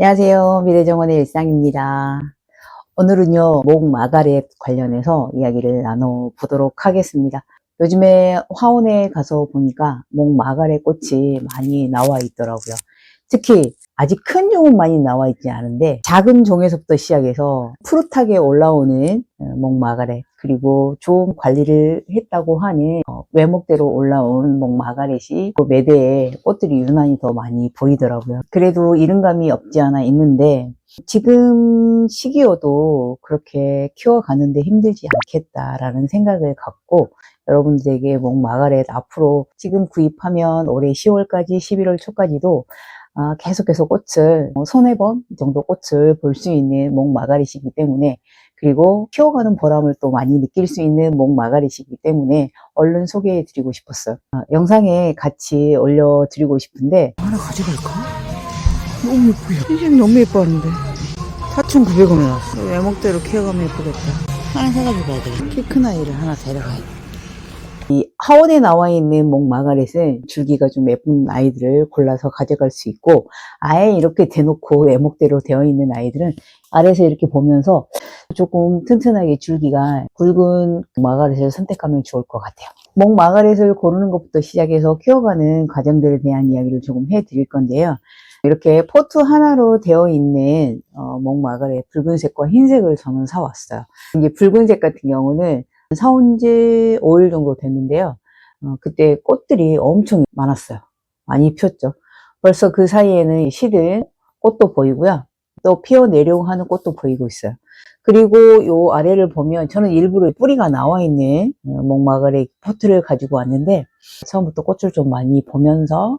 안녕하세요. 미래정원의 일상입니다. 오늘은요, 목 마가렛 관련해서 이야기를 나눠보도록 하겠습니다. 요즘에 화원에 가서 보니까 목 마가렛 꽃이 많이 나와 있더라고요. 특히 아직 큰 종은 많이 나와 있지 않은데 작은 종에서부터 시작해서 푸릇하게 올라오는 어, 목 마가렛 그리고 좋은 관리를 했다고 하는 어, 외목대로 올라온 목 마가렛이 그 매대에 꽃들이 유난히 더 많이 보이더라고요. 그래도 이른감이 없지 않아 있는데 지금 시기여도 그렇게 키워가는데 힘들지 않겠다라는 생각을 갖고 여러분들에게 목 마가렛 앞으로 지금 구입하면 올해 10월까지 11월 초까지도 아, 계속해서 꽃을 어, 손에 번 정도 꽃을 볼 수 있는 목 마가렛이기 때문에 그리고 키워가는 보람을 또 많이 느낄 수 있는 목 마가렛이기 때문에 얼른 소개해 드리고 싶었어요. 아, 영상에 같이 올려 드리고 싶은데 하나 가져갈까? 너무 예쁘요. 신생 너무 예뻐하는데. 4,900원에 나왔어. 외목대로 키워가면 예쁘겠다. 하나 사가지고 가야 되겠다. 키큰 아이를 하나 데려가야 돼. 이 하원에 나와 있는 목 마가렛은 줄기가 좀 예쁜 아이들을 골라서 가져갈 수 있고 아예 이렇게 대놓고 외목대로 되어 있는 아이들은 아래에서 이렇게 보면서 조금 튼튼하게 줄기가 굵은 마가렛을 선택하면 좋을 것 같아요. 목 마가렛을 고르는 것부터 시작해서 키워가는 과정들에 대한 이야기를 조금 해드릴 건데요. 이렇게 포트 하나로 되어 있는 어, 목 마가렛 붉은색과 흰색을 저는 사왔어요. 이제 붉은색 같은 경우는 사온 지 5일 정도 됐는데요. 어, 그때 꽃들이 엄청 많았어요. 많이 피었죠. 벌써 그 사이에는 시든 꽃도 보이고요. 또 피어내려고 하는 꽃도 보이고 있어요. 그리고 요 아래를 보면 저는 일부러 뿌리가 나와 있는 어, 목마가렛 포트를 가지고 왔는데 처음부터 꽃을 좀 많이 보면서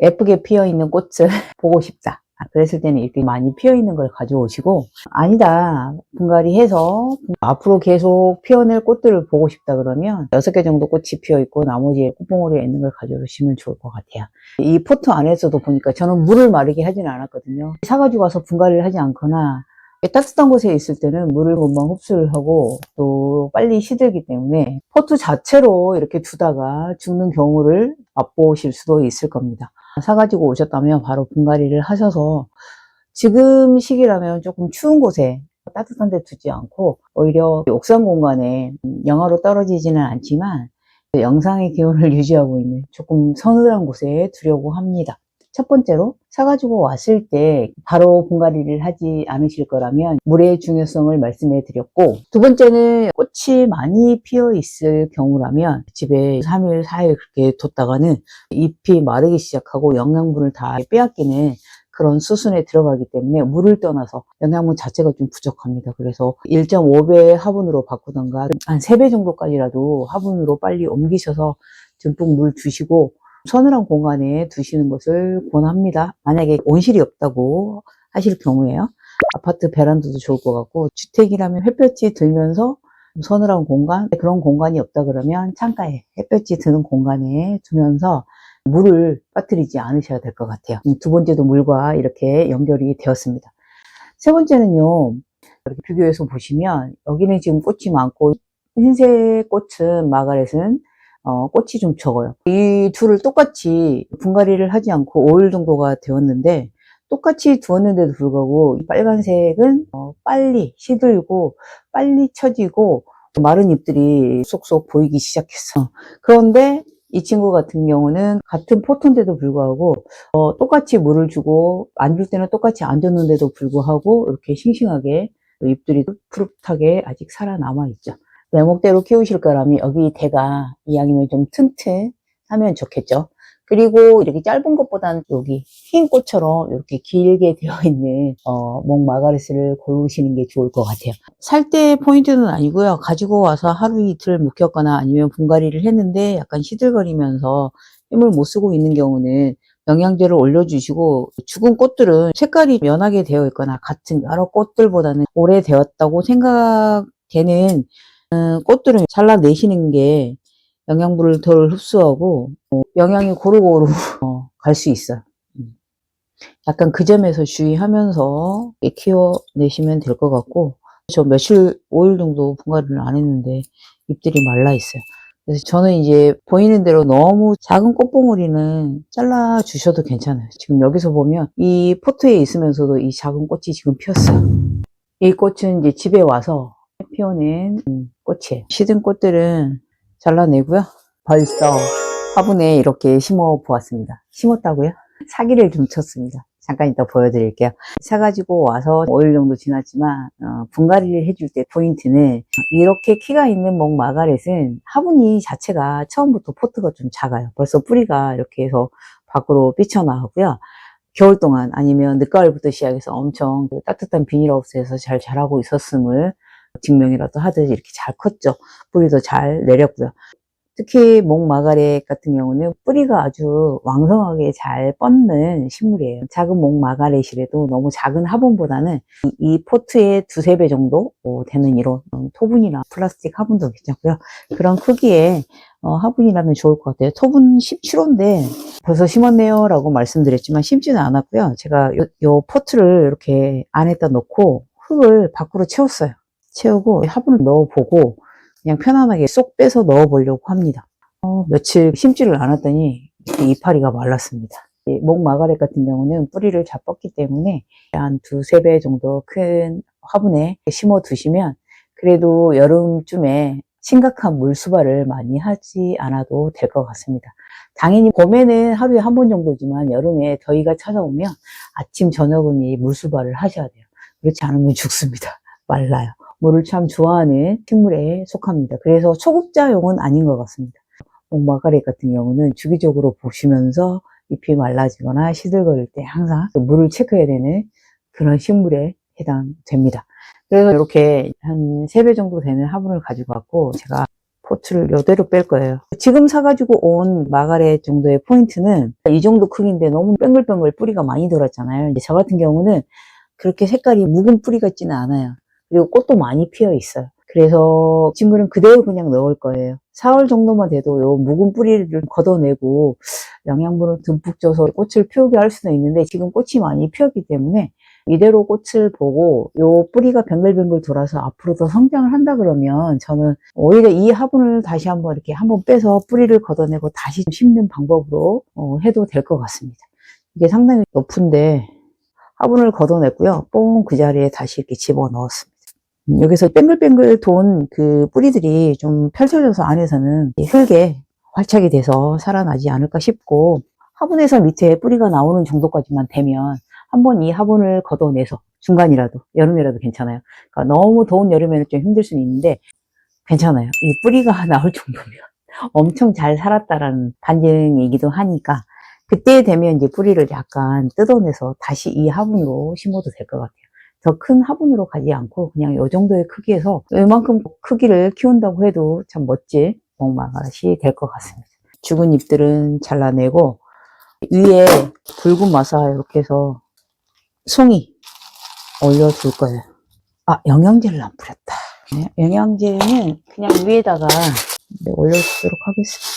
예쁘게 피어 있는 꽃을 보고 싶다. 아, 그랬을 때는 이렇게 많이 피어 있는 걸 가져오시고 아니다. 분갈이 해서 앞으로 계속 피어낼 꽃들을 보고 싶다 그러면 6개 정도 꽃이 피어 있고 나머지 꽃봉오리에 있는 걸 가져오시면 좋을 것 같아요. 이 포트 안에서도 보니까 저는 물을 마르게 하진 않았거든요. 사가지고 와서 분갈이를 하지 않거나 따뜻한 곳에 있을 때는 물을 금방 흡수를 하고 또 빨리 시들기 때문에 포트 자체로 이렇게 두다가 죽는 경우를 맛보실 수도 있을 겁니다 사가지고 오셨다면 바로 분갈이를 하셔서 지금 시기라면 조금 추운 곳에 따뜻한 데 두지 않고 오히려 옥상 공간에 영하로 떨어지지는 않지만 영상의 기온을 유지하고 있는 조금 서늘한 곳에 두려고 합니다. 첫 번째로 사가지고 왔을 때 바로 분갈이를 하지 않으실 거라면 물의 중요성을 말씀해 드렸고 두 번째는 꽃이 많이 피어 있을 경우라면 집에 3일, 4일 그렇게 뒀다가는 잎이 마르기 시작하고 영양분을 다 빼앗기는 그런 수순에 들어가기 때문에 물을 떠나서 영양분 자체가 좀 부족합니다. 그래서 1.5배 화분으로 바꾸던가 한 3배 정도까지라도 화분으로 빨리 옮기셔서 듬뿍 물 주시고 서늘한 공간에 두시는 것을 권합니다. 만약에 온실이 없다고 하실 경우에요. 아파트 베란다도 좋을 것 같고 주택이라면 햇볕이 들면서 서늘한 공간 그런 공간이 없다 그러면 창가에 햇볕이 드는 공간에 두면서 물을 빠뜨리지 않으셔야 될 것 같아요. 두 번째도 물과 이렇게 연결이 되었습니다. 세 번째는요. 이렇게 비교해서 보시면 여기는 지금 꽃이 많고 흰색 꽃은 마가렛은 어, 꽃이 좀 적어요. 이 둘을 똑같이 분갈이를 하지 않고 5일 정도가 되었는데 똑같이 두었는데도 불구하고 이 빨간색은 어, 빨리 시들고 빨리 처지고 마른 잎들이 쏙쏙 보이기 시작했어. 그런데 이 친구 같은 경우는 같은 포트인데도 불구하고 어, 똑같이 물을 주고 안 줄 때는 똑같이 안 줬는데도 불구하고 이렇게 싱싱하게 잎들이 푸릇하게 아직 살아남아 있죠. 외목대로 키우실 거라면 여기 대가 이왕이면 좀 튼튼하면 좋겠죠. 그리고 이렇게 짧은 것보다는 여기 흰 꽃처럼 이렇게 길게 되어 있는 어, 목 마가렛을 고르시는 게 좋을 것 같아요. 살 때 포인트는 아니고요. 가지고 와서 하루 이틀 묵혔거나 아니면 분갈이를 했는데 약간 시들거리면서 힘을 못 쓰고 있는 경우는 영양제를 올려주시고 죽은 꽃들은 색깔이 연하게 되어 있거나 같은 여러 꽃들보다는 오래되었다고 생각되는 음, 꽃들은 잘라내시는 게 영양분을 덜 흡수하고 어, 영양이 고루고루 어, 갈수 있어요. 음. 약간 그 점에서 주의하면서 키워내시면 될 것 같고 저 며칠 5일 정도 분갈이를 안 했는데 잎들이 말라 있어요. 그래서 저는 이제 보이는 대로 너무 작은 꽃봉오리는 잘라 주셔도 괜찮아요. 지금 여기서 보면 이 포트에 있으면서도 이 작은 꽃이 지금 피었어요. 이 꽃은 이제 집에 와서 피어낸 음, 꽃이에요. 시든 꽃들은 잘라내고요. 벌써 화분에 이렇게 심어 보았습니다. 심었다고요? 사기를 좀 쳤습니다. 잠깐 이따 보여드릴게요. 사가지고 와서 5일 정도 지났지만 어, 분갈이를 해줄 때 포인트는 이렇게 키가 있는 목 마가렛은 화분이 자체가 처음부터 포트가 좀 작아요. 벌써 뿌리가 이렇게 해서 밖으로 삐쳐나오고요. 겨울 동안 아니면 늦가을부터 시작해서 엄청 그 따뜻한 비닐하우스에서 잘 자라고 있었음을 증명이라도 하듯 이렇게 잘 컸죠. 뿌리도 잘 내렸고요. 특히 목마가렛 같은 경우는 뿌리가 아주 왕성하게 잘 뻗는 식물이에요. 작은 목마가렛이라도 너무 작은 화분보다는 이, 이 포트의 두세 배 정도 어, 되는 이런 토분이나 플라스틱 화분도 괜찮고요. 그런 크기의 어, 화분이라면 좋을 것 같아요. 토분 17호인데 벌써 심었네요 라고 말씀드렸지만 심지는 않았고요. 제가 요, 요 포트를 이렇게 안에다 넣고 흙을 밖으로 채웠어요. 채우고 화분을 넣어보고 그냥 편안하게 쏙 빼서 넣어보려고 합니다. 어, 며칠 심지를 않았더니 이파리가 말랐습니다. 이목 마가렛 같은 경우는 뿌리를 잘 뻗기 때문에 한 두세 배 정도 큰 화분에 심어 두시면 그래도 여름쯤에 심각한 물수발을 많이 하지 않아도 될 것 같습니다. 당연히 봄에는 하루에 한 번 정도지만 여름에 더위가 찾아오면 아침 저녁은 이 물수발을 하셔야 돼요. 그렇지 않으면 죽습니다. 말라요. 물을 참 좋아하는 식물에 속합니다. 그래서 초급자용은 아닌 것 같습니다. 목마가렛 같은 경우는 주기적으로 보시면서 잎이 말라지거나 시들거릴 때 항상 그 물을 체크해야 되는 그런 식물에 해당됩니다. 그래서 이렇게 한 3배 정도 되는 화분을 가지고 왔고 제가 포트를 이대로 뺄 거예요. 지금 사가지고 온 마가렛 정도의 포인트는 이 정도 크기인데 너무 뱅글뱅글 뿌리가 많이. 이제 저 같은 경우는 그렇게 색깔이 묵은 뿌리 같지는 않아요. 그리고 꽃도 많이 피어 있어요. 그래서 친구는 그대로 그냥 넣을 거예요. 4월 정도만 돼도 요 묵은 뿌리를 걷어내고 영양분을 듬뿍 줘서 꽃을 피우게 할 수도 있는데 지금 꽃이 많이 피었기 때문에 이대로 꽃을 보고 요 뿌리가 뱅글뱅글 돌아서 앞으로 더 성장을 한다 그러면 저는 오히려 이 화분을 다시 한번 이렇게 한번 빼서 뿌리를 걷어내고 다시 심는 방법으로 어, 해도 될 것 같습니다. 이게 상당히 높은데 화분을 걷어냈고요. 뽕 그 자리에 다시 이렇게 집어 넣었습니다. 음, 여기서 뱅글뱅글 돈 그 뿌리들이 좀 펼쳐져서 안에서는 이 흙에 활착이 돼서 살아나지 않을까 싶고 화분에서 밑에 뿌리가 나오는 정도까지만 되면 한번 이 화분을 걷어내서 중간이라도 여름이라도 괜찮아요. 그러니까 너무 더운 여름에는 좀 힘들 수는 있는데 괜찮아요. 이 뿌리가 나올 정도면 엄청 잘 살았다라는 반증이기도 하니까 그때 되면 이제 뿌리를 약간 뜯어내서 다시 이 화분으로 심어도 될 것 같아요. 더 큰 화분으로 가지 않고 그냥 이 정도의 크기에서 이만큼 크기를 키운다고 해도 참 멋진 목마가시 될 것 같습니다. 죽은 잎들은 잘라내고 위에 붉은 마사 이렇게 해서 송이 올려줄 거예요. 아, 영양제를 안 뿌렸다. 네, 영양제는 그냥 위에다가 네, 올려주도록 하겠습니다.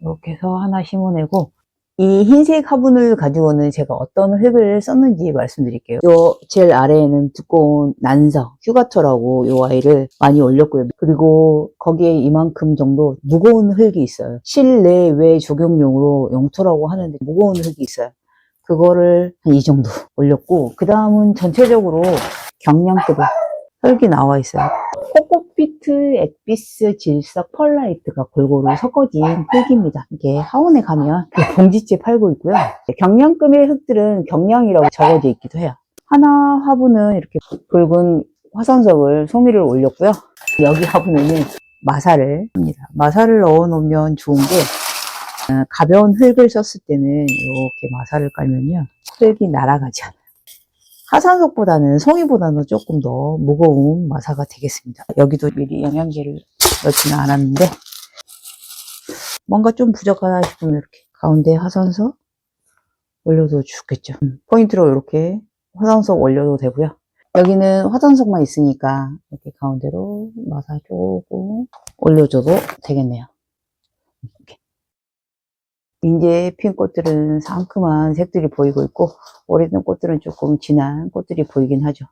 이렇게 해서 하나 심어내고 이 흰색 화분을 가지고는 제가 어떤 흙을 썼는지 말씀드릴게요. 요 제일 아래에는 두꺼운 난석, 휴가토라고 요 아이를 많이 올렸고요. 그리고 거기에 이만큼 정도 무거운 흙이 있어요. 실내외 조경용으로 영토라고 하는데 무거운 흙이 있어요. 그거를 한 이 정도 올렸고 그 다음은 전체적으로 경량급의 흙이 나와 있어요. 코코피트, 엑비스, 질석, 펄라이트가 골고루 섞어진 흙입니다. 이게 하원에 가면 그 봉지째 팔고 있고요. 경량급의 흙들은 경량이라고 적어져 있기도 해요. 하나 화분은 이렇게 붉은 화산석을 송이를 올렸고요. 여기 화분에는 마사를 합니다. 마사를 넣어 놓으면 좋은 게 어, 가벼운 흙을 썼을 때는 이렇게 마사를 깔면요. 흙이 날아가지 않아요. 하산석보다는 송이보다는 조금 더 무거운 마사가 되겠습니다. 여기도 미리 영양제를 넣지는 않았는데 뭔가 좀 부족하다 싶으면 이렇게 가운데 화산석 올려도 좋겠죠. 음, 포인트로 이렇게 화산석 올려도 되고요. 여기는 화산석만 있으니까 이렇게 가운데로 마사 조금 올려줘도 되겠네요. 이렇게. 이제 핀 꽃들은 상큼한 색들이 보이고 있고 오래된 꽃들은 조금 진한 꽃들이 보이긴 하죠.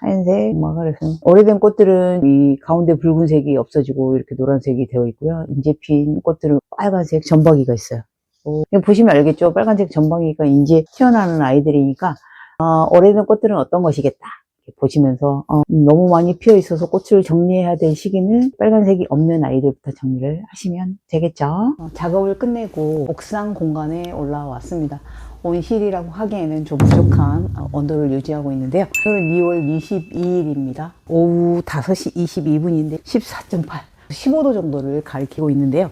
하얀색 마가렛은 오래된 꽃들은 이 가운데 붉은색이 없어지고 이렇게 노란색이 되어 있고요. 이제 핀 꽃들은 빨간색 점박이가 있어요. 어, 그냥 보시면 알겠죠? 빨간색 점박이가 이제 튀어나오는 아이들이니까 어, 오래된 꽃들은 어떤 것이겠다. 보시면서 어, 너무 많이 피어 있어서 꽃을 정리해야 될 시기는 빨간색이 없는 아이들부터 정리를 하시면 되겠죠. 어, 작업을 끝내고 옥상 공간에 올라왔습니다. 온실이라고 하기에는 좀 부족한 어, 온도를 유지하고 있는데요. 오늘은 2월 22일입니다. 오후 5시 22분인데 14.8. 15도 정도를 가리키고 있는데요.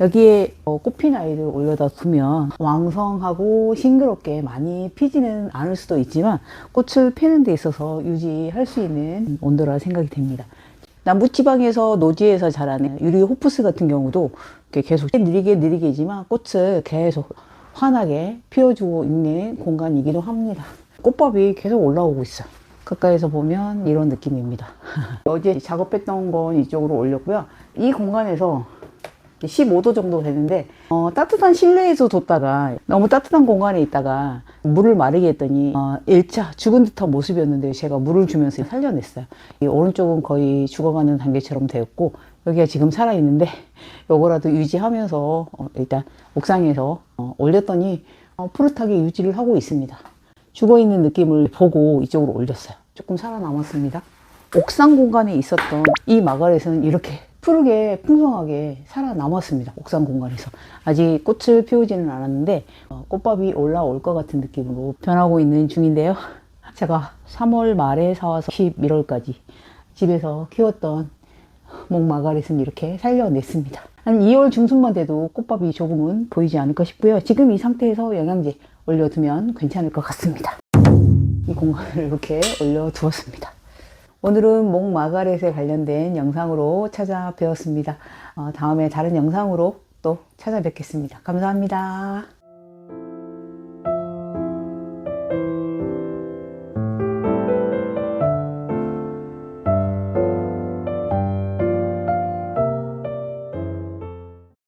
여기에 어, 꽃핀 아이를 올려다 두면 왕성하고 싱그럽게 많이 피지는 않을 수도 있지만 꽃을 피는 데 있어서 유지할 수 있는 온도라 생각이 됩니다. 남부지방에서 노지에서 자라는 유리 호프스 같은 경우도 계속 느리게 느리게지만 꽃을 계속 환하게 피워주고 있는 공간이기도 합니다. 꽃밥이 계속 올라오고 있어요. 가까이서 보면 이런 느낌입니다. 어제 작업했던 건 이쪽으로 올렸고요. 이 공간에서 15도 정도 되는데 어, 따뜻한 실내에서 뒀다가 너무 따뜻한 공간에 있다가 물을 마르게 했더니 어, 1차 죽은 듯한 모습이었는데 제가 물을 주면서 살려냈어요. 이 오른쪽은 거의 죽어가는 단계처럼 되었고 여기가 지금 살아있는데 요거라도 유지하면서 어, 일단 옥상에서 어, 올렸더니 어, 푸릇하게 유지를 하고 있습니다. 죽어있는 느낌을 보고 이쪽으로 올렸어요. 조금 살아남았습니다. 옥상 공간에 있었던 이 마가렛은 이렇게 푸르게 풍성하게 살아남았습니다. 옥상 공간에서. 아직 꽃을 피우지는 않았는데 어, 꽃밥이 올라올 것 같은 느낌으로 변하고 있는 중인데요. 제가 3월 말에 사와서 11월까지 집에서 키웠던 목 마가렛은 이렇게 살려냈습니다. 한 2월 중순만 돼도 꽃밥이 조금은 보이지 않을까 싶고요. 지금 이 상태에서 영양제 올려두면 괜찮을 것 같습니다. 이 공간을 이렇게 올려두었습니다. 오늘은 목 마가렛에 관련된 영상으로 찾아뵈었습니다. 어, 다음에 다른 영상으로 또 찾아뵙겠습니다. 감사합니다.